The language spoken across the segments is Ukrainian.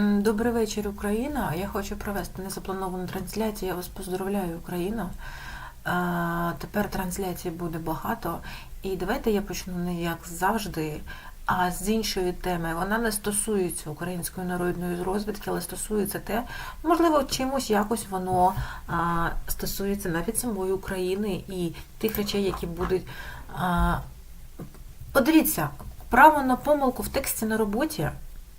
Добрий вечір, Україна. Я хочу провести незаплановану трансляцію. Я вас поздравляю, Україна. Тепер трансляцій буде багато. І давайте я почну не як завжди, а з іншої теми. Вона не стосується української народної розвідки, але стосується те, можливо, чимось якось воно стосується навіть самої України і тих речей, які будуть. Подивіться, право на помилку в тексті на роботі.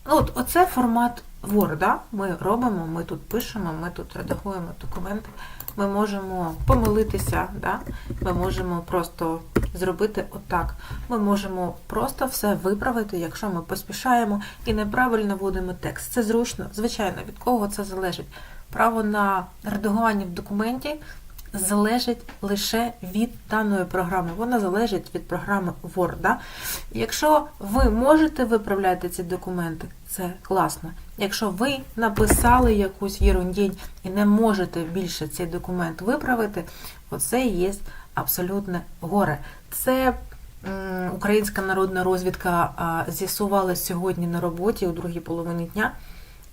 От, оце формат Word, ми робимо, ми тут пишемо, ми тут редагуємо документи, ми можемо помилитися, да? ми можемо просто зробити отак. Ми можемо просто все виправити, якщо ми поспішаємо і неправильно вводимо текст. Це зручно, звичайно, від кого це залежить. Право на редагування в документі залежить лише від даної програми. Вона залежить від програми Word. Якщо ви можете виправляти ці документи, це класно. Якщо ви написали якусь єрундінь і не можете більше цей документ виправити, оце є абсолютне горе. Це українська народна розвідка з'ясувала сьогодні на роботі у другій половині дня,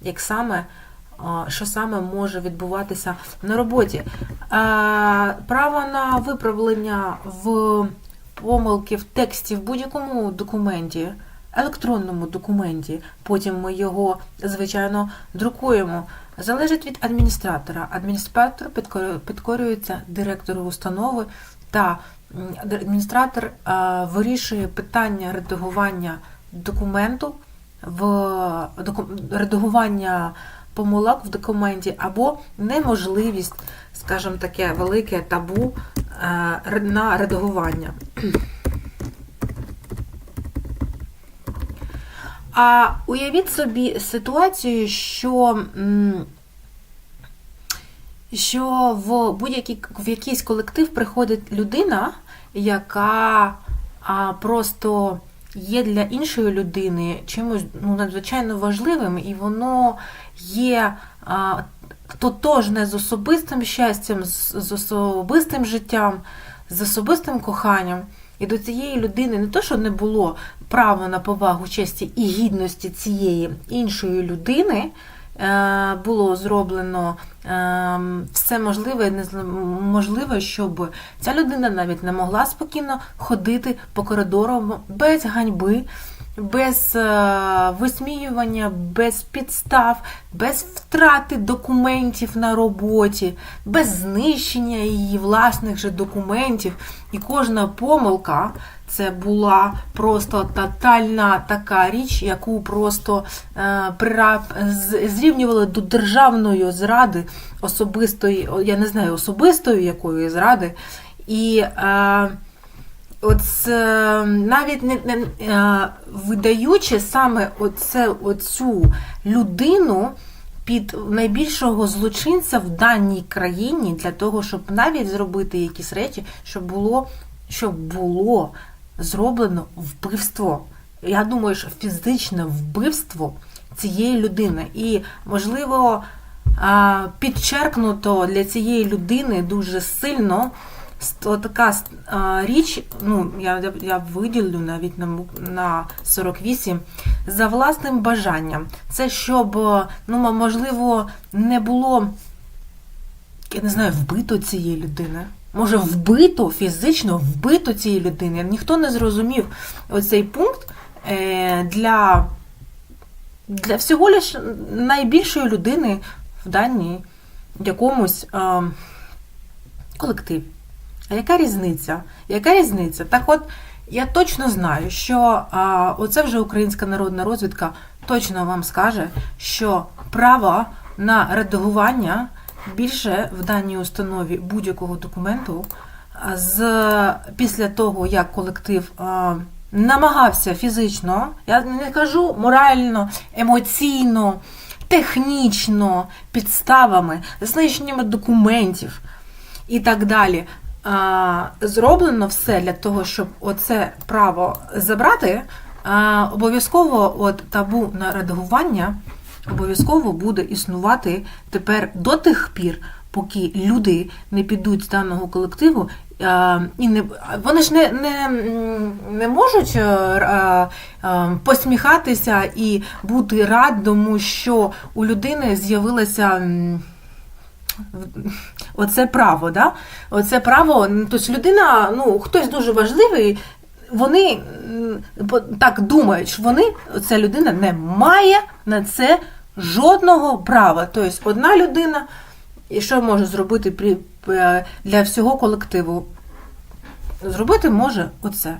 як саме що саме може відбуватися на роботі. Право на виправлення в помилки в тексті в будь-якому документі, електронному документі, потім ми його, звичайно, друкуємо. Залежить від адміністратора. Адміністратор підкорюється директору установи, та адміністратор вирішує питання редагування документу в редагування помилок в документі або неможливість, скажімо таке, велике табу е, на редагування. А уявіть собі ситуацію, що, що в будь-який в якийсь колектив приходить людина, яка а, просто є для іншої людини чимось ну, надзвичайно важливим, і воно є а, тотожне з особистим щастям, з, з особистим життям, з особистим коханням. І до цієї людини не то, що не було права на повагу честі і гідності цієї іншої людини, було зроблено е, все можливе і неможливе, щоб ця людина навіть не могла спокійно ходити по коридору без ганьби, без е, висміювання, без підстав, без втрати документів на роботі, без знищення її власних же документів. І кожна помилка це була просто тотальна така річ, яку просто е, зрівнювали до державної зради, особистої, я не знаю, особистої якої зради. І е, от е, навіть не, не е, видаючи саме оце, оцю людину під найбільшого злочинця в даній країні для того, щоб навіть зробити якісь речі, щоб було, щоб було зроблено вбивство. Я думаю, що фізичне вбивство цієї людини. І, можливо, підчеркнуто для цієї людини дуже сильно така річ, ну, я, я- виділю навіть на, на 48, за власним бажанням. Це щоб, е, ну, можливо, не було, я не знаю, вбито цієї людини. Може, вбито, фізично вбито цієї людини. Ніхто не зрозумів оцей пункт е, для, для всього лиш найбільшої людини в даній якомусь е, колективі. А яка різниця? Яка різниця? Так от, я точно знаю, що а, оце вже українська народна розвідка точно вам скаже, що право на редагування більше в даній установі будь-якого документу з після того, як колектив а, намагався фізично, я не кажу морально, емоційно, технічно, підставами, знищеннями документів і так далі. А, Зроблено все для того, щоб оце право забрати. А, Обов'язково от табу на редагування обов'язково буде існувати тепер до тих пір, поки люди не підуть з даного колективу. І не, вони ж не, не, не можуть е, е, е, посміхатися і бути радому, що у людини з'явилося м, оце право, да? Оце право, тобто людина, ну, хтось дуже важливий, вони так думають, що вони, ця людина не має на це жодного права. Тобто одна людина, і що може зробити при, для всього колективу? Зробити може оце.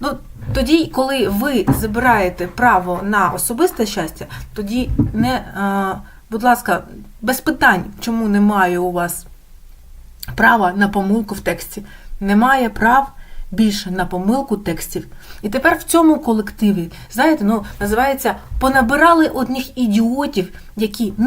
Ну, тоді, коли ви забираєте право на особисте щастя, тоді не, будь ласка, без питань, чому немає у вас права на помилку в тексті. Немає прав більше на помилку текстів. І тепер в цьому колективі, знаєте, ну називається понабирали одних ідіотів, які